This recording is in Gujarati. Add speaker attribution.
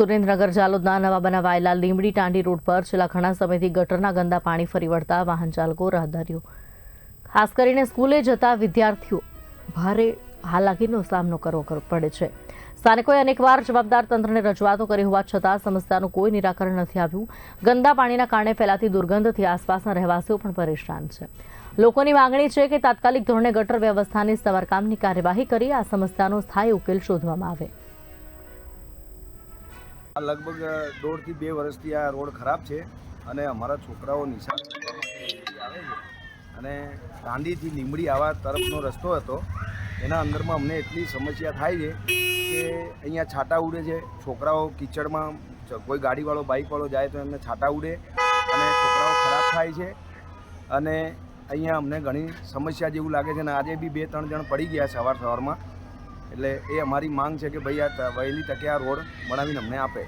Speaker 1: સુરેન્દ્રનગર, જાલોદના નવા બનાવાયેલા લીમડી ટાંડી રોડ પર છેલ્લા ઘણા સમયથી ગટરના ગંદા પાણી ફરી વળતા વાહન ચાલકો રાહદારીઓ ખાસ કરીને સ્કૂલે જતા વિદ્યાર્થીઓ ભારે હાલાકીનો સામનો કરવો કર- પડે છે. સ્થાનિકોએ અનેકવાર જવાબદાર તંત્રને રજૂઆતો કરી હોવા છતાં સમસ્યાનું કોઈ નિરાકરણ નથી આવ્યું. ગંદા પાણીના કારણે ફેલાતી દુર્ગંધથી આસપાસના રહેવાસીઓ પણ પરેશાન છે. લોકોની માંગણી છે કે તાત્કાલિક ધોરણે ગટર વ્યવસ્થાની સમારકામની કાર્યવાહી કરી આ સમસ્યાનો સ્થાયી ઉકેલ શોધવામાં આવે.
Speaker 2: આ લગભગ દોઢથી બે વર્ષથી આ રોડ ખરાબ છે અને અમારા છોકરાઓ નિશાન અને દાંડીથી લીંબડી આવા તરફનો રસ્તો હતો. એના અંદરમાં અમને એટલી સમસ્યા થાય છે કે અહીંયા છાટા ઉડે છે. છોકરાઓ કિચડમાં કોઈ ગાડીવાળો, બાઇકવાળો જાય તો એમને છાટા ઉડે અને છોકરાઓ ખરાબ થાય છે. અને અહીંયા અમને ઘણી સમસ્યા જેવું લાગે છે અને આજે બી બે ત્રણ જણ પડી ગયા સવાર સવારમાં. એટલે એ અમારી માંગ છે કે ભાઈ આ વહેલી તકે આ રોડ બનાવીને અમને આપે.